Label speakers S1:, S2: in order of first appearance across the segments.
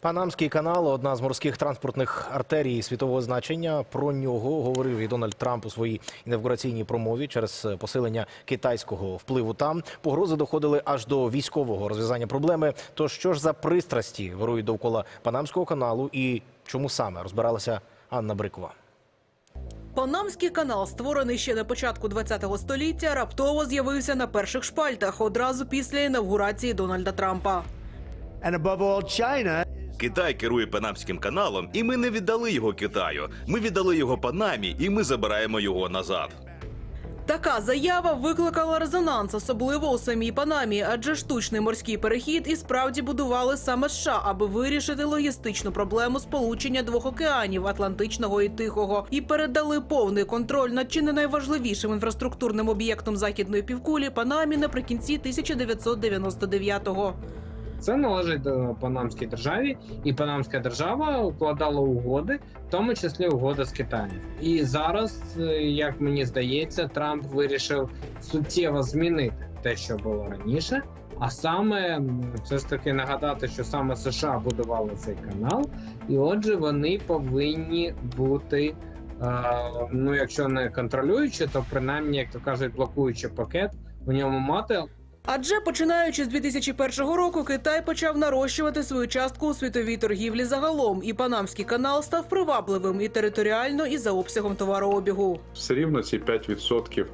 S1: Панамський канал одна з морських транспортних артерій світового значення. Про нього говорив і Дональд Трамп у своїй інавгураційній промові через посилення китайського впливу. Там погрози доходили аж до військового розв'язання проблеми. То що ж за пристрасті вирують довкола Панамського каналу і чому саме розбиралася Анна Брикова?
S2: Панамський канал, створений ще на початку ХХ століття, раптово з'явився на перших шпальтах одразу після інавгурації Дональда Трампа.
S3: And above all, China
S4: Китай керує Панамським каналом, і ми не віддали його Китаю. Ми віддали його Панамі, і ми забираємо його назад.
S2: Така заява викликала резонанс, особливо у самій Панамі, адже штучний морський перехід і справді будували саме США, аби вирішити логістичну проблему сполучення двох океанів Атлантичного і Тихого, і передали повний контроль над чи не найважливішим інфраструктурним об'єктом західної півкулі Панамі наприкінці 1999-го.
S5: Це належить до Панамській державі, і Панамська держава укладала угоди, в тому числі угода з Китаєм. І зараз, е, як мені здається, Трамп вирішив суттєво змінити те, що було раніше. А саме все ж таки нагадати, що саме США будували цей канал, і отже, вони повинні бути. е, Ну, якщо не контролюючи, то принаймні, як то кажуть, блокуючи пакет в ньому мати
S2: Адже починаючи з 2001 року, Китай почав нарощувати свою частку у світовій торгівлі загалом, і Панамський канал став привабливим і територіально, і за обсягом товарообігу.
S6: Все рівно ці 5%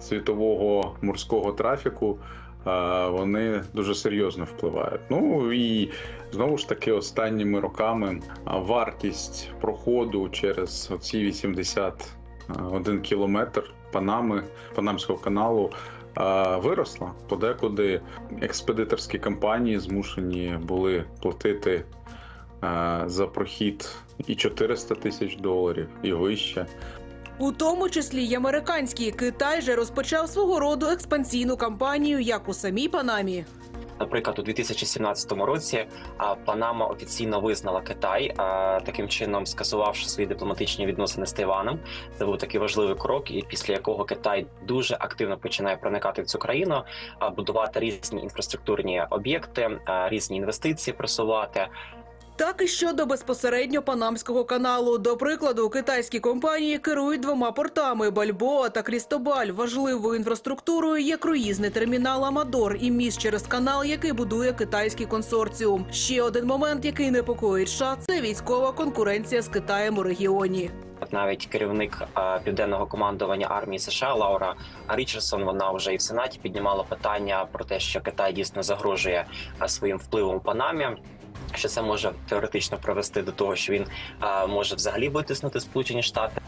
S6: світового морського трафіку. Е, вони дуже серйозно впливають. Ну і знову ж таки, останніми роками вартість проходу через ці 80 один кілометр Панами, Панамського каналу е, виросла. Подекуди експедиторські компанії змушені були платити е, за прохід і 400 тисяч доларів, і вище.
S2: У тому числі й американський Китай же розпочав свого роду експансійну кампанію як у самій Панамі,
S7: Наприклад, у 2017 році Панама офіційно визнала Китай, а, таким чином скасувавши свої дипломатичні відносини з Тайваном. Це був такий важливий крок, і після якого Китай дуже активно починає проникати в цю країну, а, будувати різні інфраструктурні об'єкти, різні інвестиції просувати.
S2: Так і щодо безпосередньо Панамського каналу. До прикладу, китайські компанії керують двома портами Бальбоа та Крістобаль. Важливою інфраструктурою є круїзний термінал Амадор і міст через канал, який будує китайський консорціум. Ще один момент, який непокоїть США, це військова конкуренція з Китаєм у регіоні.
S7: Навіть керівник південного командування армії США Лаура Річардсон, вона вже і в сенаті піднімала питання про те, що Китай дійсно загрожує своїм впливом у Панамі. Що це може теоретично привести до того, що він а, може взагалі витиснути Сполучені Штати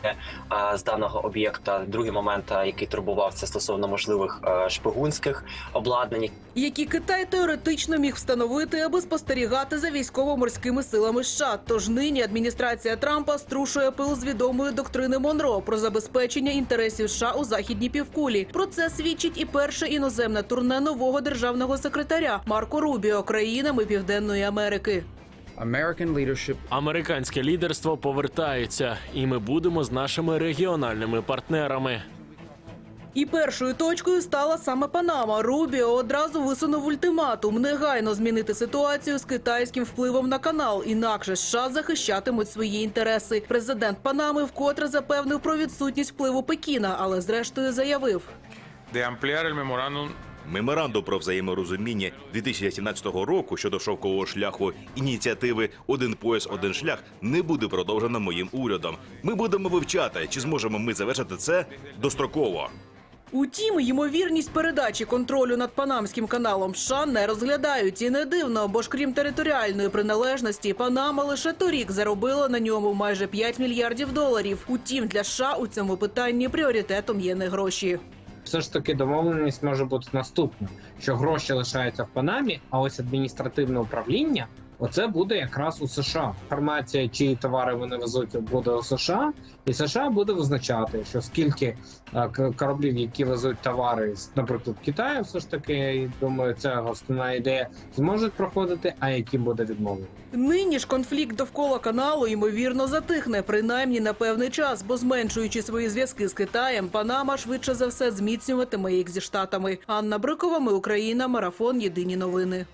S7: а, з даного об'єкта. Другий момент, а, який турбував, це стосовно можливих а, шпигунських обладнань,
S2: які Китай теоретично міг встановити, аби спостерігати за військово-морськими силами США. Тож нині адміністрація Трампа струшує пил з відомої доктрини Монро про забезпечення інтересів США у західній півкулі. Про це свідчить і перше іноземне турне нового державного секретаря Марко Рубіо країнами Південної Америки.
S8: American leadership
S9: Американське лідерство повертається, і ми будемо з нашими регіональними партнерами.
S2: І першою точкою стала саме Панама. Рубіо одразу висунув ультиматум негайно змінити ситуацію з китайським впливом на канал. Інакше США захищатимуть свої інтереси. Президент Панами вкотре запевнив про відсутність впливу Пекіна, але зрештою заявив.
S4: Меморандум про взаєморозуміння 2017 року щодо шовкового шляху ініціативи Один пояс, один шлях не буде продовжено моїм урядом. Ми будемо вивчати, чи зможемо ми завершити це достроково.
S2: Утім, ймовірність передачі контролю над Панамським каналом США не розглядають. І не дивно, бо ж крім територіальної приналежності, Панама лише торік заробила на ньому майже 5 мільярдів доларів. Утім, для США у цьому питанні пріоритетом є не гроші.
S5: Все ж таки домовленість може бути наступна: що гроші лишаються в Панамі, а ось адміністративне управління. Оце буде якраз у США. Інформація, чиї товари вони везуть, буде у США, і США буде визначати, що скільки е, кораблів, які везуть товари з, наприклад, Китаю, все ж таки, думаю, це основна ідея, зможуть проходити, а які буде відмовлено.
S2: Нині ж конфлікт довкола каналу ймовірно затихне, принаймні на певний час, бо зменшуючи свої зв'язки з Китаєм, Панама швидше за все зміцнюватиме їх зі штатами. Анна Брикова, ми Україна, марафон. Єдині новини.